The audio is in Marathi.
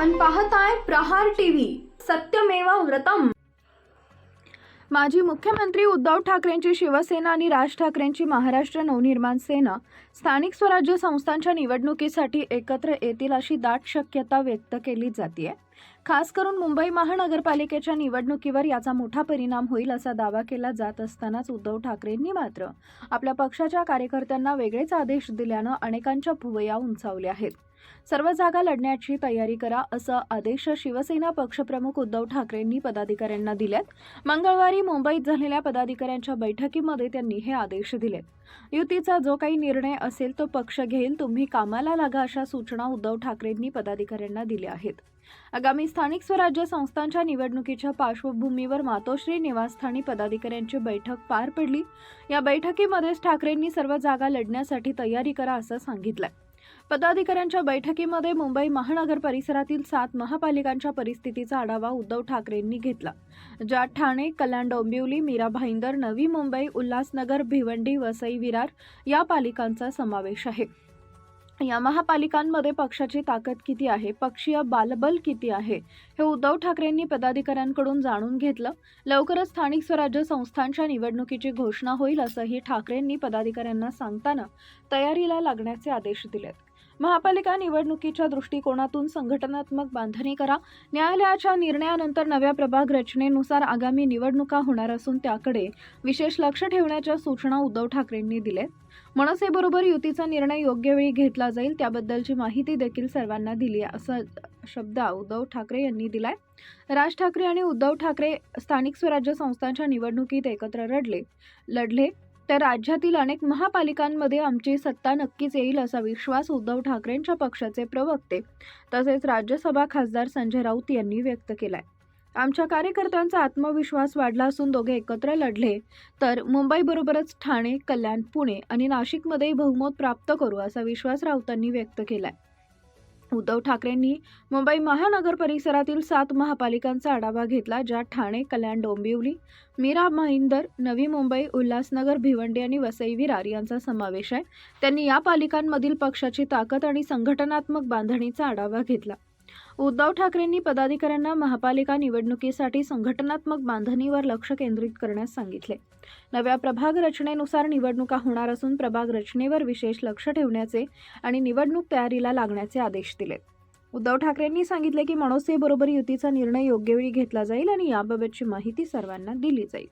पाहताय प्रहार टीव्ही. सत्यमेवा व्रतम. माजी मुख्यमंत्री उद्धव ठाकरेंची शिवसेना आणि राज ठाकरेंची महाराष्ट्र नवनिर्माण सेना स्थानिक स्वराज्य संस्थांच्या निवडणुकीसाठी एकत्र येतील अशी दाट शक्यता व्यक्त केली जाते खास करून मुंबई महानगरपालिकेच्या निवडणुकीवर याचा मोठा परिणाम होईल असा दावा केला जात असतानाच उद्धव ठाकरेंनी मात्र आपल्या पक्षाच्या कार्यकर्त्यांना वेगळेच आदेश दिल्यानं अनेकांच्या भुवया उंचावल्या आहेत. सर्व जागा लढण्याची तयारी करा असं आदेश शिवसेना पक्षप्रमुख उद्धव ठाकरेंनी पदाधिकाऱ्यांना दिल्यात. मंगळवारी मुंबईत झालेल्या पदाधिकाऱ्यांच्या बैठकीमध्ये त्यांनी हे आदेश दिलेत. युतीचा जो काही निर्णय असेल तो पक्ष घेईल तुम्ही कामाला लागा अशा सूचना उद्धव ठाकरेंनी पदाधिकाऱ्यांना दिल्या आहेत. आगामी स्थानिक स्वराज्य संस्थांच्या निवडणुकीच्या पार्श्वभूमीवर मातोश्री निवासस्थानी पदाधिकाऱ्यांची बैठक पार पडली. या बैठकीमध्येच ठाकरेंनी सर्व जागा लढण्यासाठी तयारी करा असं सांगितलं पदाधिकाऱ्यांच्या बैठकीमध्ये मुंबई महानगर परिसरातील सात महापालिकांच्या परिस्थितीचा आढावा उद्धव ठाकरेंनी घेतला. ज्यात ठाणे कल्याण डोंबिवली मीरा भाईंदर नवी मुंबई उल्हासनगर भिवंडी वसई विरार या पालिकांचा समावेश आहे. या महापालिकांमध्ये पक्षाची ताकद किती आहे? पक्षीय बालबल किती आहे? हे उद्धव ठाकरेंनी पदाधिकाऱ्यांकडून जाणून घेतलं. लवकरच स्थानिक स्वराज्य संस्थांच्या निवडणुकीची घोषणा होईल असंही ठाकरेंनी पदाधिकाऱ्यांना सांगताना तयारीला लागण्याचे आदेश दिलेत. महापालिका निवडणुकीच्या दृष्टिकोनातून संघटनात्मक बांधणी करा. न्यायालयाच्या निर्णयानंतर नव्या प्रभाग रचनेनुसार आगामी निवडणुका होणार असून त्याकडे विशेष लक्ष ठेवण्याच्या सूचना उद्धव ठाकरेंनी दिल्यात मनसेबरोबर युतीचा निर्णय योग्य वेळी घेतला जाईल त्याबद्दलची माहिती देखील सर्वांना दिली आहे असा शब्द उद्धव ठाकरे यांनी दिलाय. राज ठाकरे आणि उद्धव ठाकरे स्थानिक स्वराज्य संस्थांच्या निवडणुकीत एकत्र रडले. लढले. तर राज्यातील अनेक महापालिकांमध्ये आमची सत्ता नक्कीच येईल असा विश्वास उद्धव ठाकरेंच्या पक्षाचे प्रवक्ते तसेच राज्यसभा खासदार संजय राऊत यांनी व्यक्त केलाय. आमच्या कार्यकर्त्यांचा आत्मविश्वास वाढला असून दोघे एकत्र लढले तर मुंबईबरोबरच ठाणे कल्याण पुणे आणि नाशिकमध्येही बहुमत प्राप्त करू असा विश्वास राऊतांनी व्यक्त केलाय. उद्धव ठाकरेंनी मुंबई महानगर परिसरातील सात महापालिकांचा आढावा घेतला ज्यात ठाणे कल्याण डोंबिवली मीरा महिंदर नवी मुंबई उल्हासनगर भिवंडी आणि वसई विरार यांचा समावेश आहे. त्यांनी या पालिकांमधील पक्षाची ताकद आणि संघटनात्मक बांधणीचा आढावा घेतला. उद्धव ठाकरेंनी पदाधिकाऱ्यांना महापालिका निवडणुकीसाठी संघटनात्मक बांधणीवर लक्ष केंद्रित करण्यास सांगितले. नव्या प्रभाग रचनेनुसार निवडणुका होणार असून प्रभाग रचनेवर विशेष लक्ष ठेवण्याचे आणि निवडणूक तयारीला लागण्याचे आदेश दिले. उद्धव ठाकरेंनी सांगितले की मनोसेबरोबर युतीचा निर्णय योग्य वेळी घेतला जाईल आणि याबाबतची माहिती सर्वांना दिली जाईल.